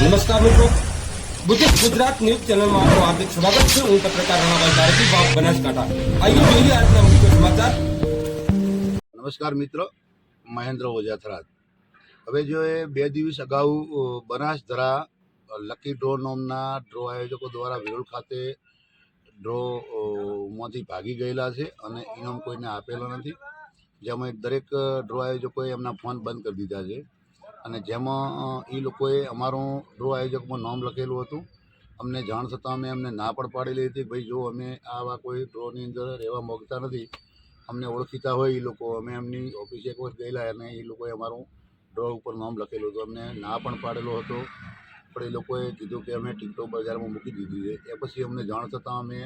નમસ્કાર મિત્રો. Buddhist Gujarat news ચેનલમાં આપનું હાર્દિક સ્વાગત છે. હું પત્રકાર રણાભાઈ ધારકી બાપ બનાસકાંઠા. આઈએ જોઈએ આજના મુખ્ય સમાચાર. નમસ્કાર મિત્ર. મહેન્દ્ર ઓજાથરાજ. હવે જો એ બે દિવસ અગાઉ બનાસધરા લકી ડ્રો નોમના ડ્રો આયોજકો દ્વારા વિરોલ ખાતે ડ્રો અ, ભાગી ગયેલા છે અને ઇનામ કોઈને આપેલો નથી. જેમાં દરેક ડ્રો આયોજકોએ એમના ફોન બંધ કરી દીધા છે. અને જેમાં એ લોકોએ અમારું ડ્રો આયોજકમાં નામ લખેલું હતું. અમને જાણ થતાં અમે અમને ના પણ પાડેલી હતી. ભાઈ, જો અમે આવા કોઈ ડ્રોની અંદર રહેવા માગતા નથી, અમને ઓળખીતા હોય એ લોકો. અમે એમની ઓફિસે એક વખત ગયેલા અને એ લોકોએ અમારું ડ્રો ઉપર નામ લખેલું હતું. અમને ના પણ પાડેલો હતો. પણ એ લોકોએ કીધું કે અમે ટિકટો બજારમાં મૂકી દીધી છે. એ પછી અમને જાણ થતાં અમે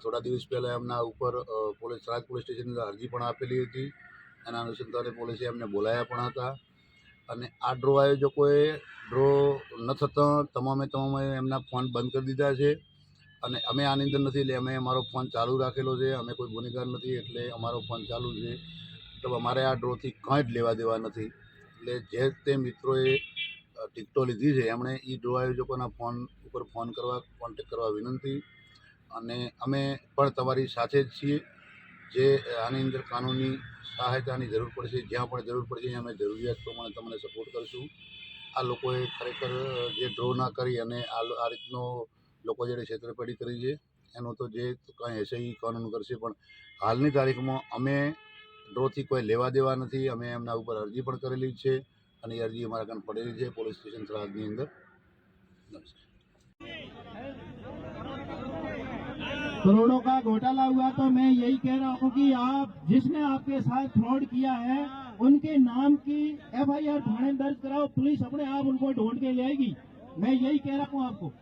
થોડા દિવસ પહેલાં એમના ઉપર પોલીસ રાજ પોલીસ સ્ટેશનની અરજી પણ આપેલી હતી. એના અનુસંધાને પોલીસે એમને બોલાયા પણ હતા. અને આ ડ્રો આયોજકોએ ડ્રો ન થતાં તમામે તમામે એમના ફોન બંધ કરી દીધા છે. અને અમે આની નથી એટલે અમે અમારો ફોન ચાલુ રાખેલો છે. અમે કોઈ ગુનેગાર નથી એટલે અમારો ફોન ચાલુ છે. તો અમારે આ ડ્રોથી કંઈ જ લેવા દેવા નથી. એટલે જે તે મિત્રોએ ટિકટો લીધી છે, એમણે એ ડ્રો આયોજકોના ફોન ઉપર ફોન કરવા કોન્ટેક કરવા વિનંતી. અને અમે પણ તમારી સાથે જ છીએ. જે આની અંદર કાનૂની સહાયતાની જરૂર પડશે જ્યાં પણ જરૂર પડશે અમે જરૂરિયાત પ્રમાણે તમને સપોર્ટ કરશું. આ લોકોએ ખરેખર જે ડ્રો ના કરી અને આ આ રીતનો લોકો જેણે છેતરપેઢી કરી છે, એનો તો જે કાંઈ હશે એ કાનૂન કરશે, પણ હાલની તારીખમાં અમે ડ્રોથી કોઈ લેવા દેવા નથી, અમે એમના ઉપર અરજી પણ કરેલી છે અને એ અરજી અમારા કાન પડેલી છે પોલીસ સ્ટેશન થરાદની અંદર. નમસ્કાર. करोड़ों का घोटाला हुआ तो मैं यही कह रहा हूँ कि आप, जिसने आपके साथ फ्रॉड किया है, उनके नाम की एफआईआर थाने दर्ज कराओ, पुलिस अपने आप उनको ढूंढ के ले आएगी। मैं यही कह रहा हूँ आपको।